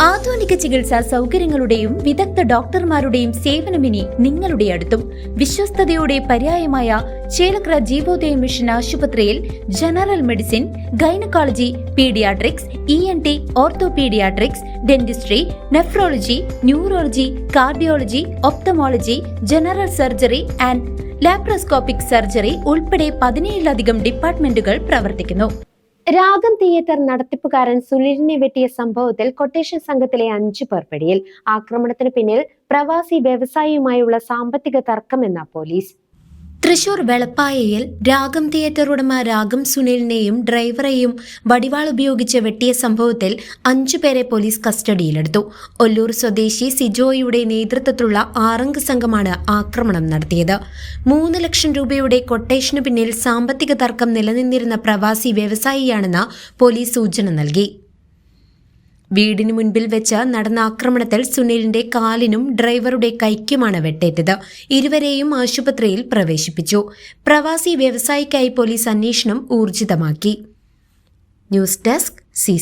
ആധുനിക ചികിത്സാ സൗകര്യങ്ങളുടെയും വിദഗ്ധ ഡോക്ടർമാരുടെയും സേവനമിനി നിങ്ങളുടെ അടുത്തും. വിശ്വസ്തയുടെ പര്യായമായ ചേലക്ര ജീവോദയ മിഷൻ ആശുപത്രിയിൽ general medicine gynaecology paediatrics E N T orthopaediatrics dentistry nephrology neurology cardiology ophthalmology general surgery and laparoscopic surgery ഉൾപ്പെടെ പതിനേഴിലധികം ഡിപ്പാർട്ട്മെന്റുകൾ പ്രവർത്തിക്കുന്നു. രാഗം തിയേറ്റർ നടത്തിപ്പുകാരൻ സുനിലിനെ വെട്ടിയ സംഭവത്തിൽ കൊട്ടേഷൻ സംഘത്തിലെ അഞ്ചു പേർ പിടിയിൽ. ആക്രമണത്തിന് പിന്നിൽ പ്രവാസി വ്യവസായിയുമായുള്ള സാമ്പത്തിക തർക്കമെന്ന പോലീസ്. തൃശൂർ വെളപ്പായയിൽ രാഗം തിയേറ്റർ ഉടമ രാഗം സുനിലിനെയും ഡ്രൈവറെയും വടിവാൾ ഉപയോഗിച്ച് വെട്ടിയ സംഭവത്തിൽ അഞ്ചുപേരെ പോലീസ് കസ്റ്റഡിയിലെടുത്തു. ഒല്ലൂർ സ്വദേശി സിജോയുടെ നേതൃത്വത്തിലുള്ള ആറംഗ സംഘമാണ് ആക്രമണം നടത്തിയത്. മൂന്ന് ലക്ഷം രൂപയുടെ കൊട്ടേഷനു പിന്നിൽ സാമ്പത്തിക തർക്കം നിലനിന്നിരുന്ന പ്രവാസി വ്യവസായിയാണെന്ന് പോലീസ് സൂചന നൽകി. വീടിന് മുൻപിൽ വെച്ച് നടന്ന ആക്രമണത്തിൽ സുനിലിന്റെ കാലിനും ഡ്രൈവറുടെ കൈക്കുമാണ് വെട്ടേറ്റത്. ഇരുവരെയും ആശുപത്രിയിൽ പ്രവേശിപ്പിച്ചു. പ്രവാസി വ്യവസായിക്കായി പോലീസ് അന്വേഷണം ഊർജിതമാക്കി. News desk C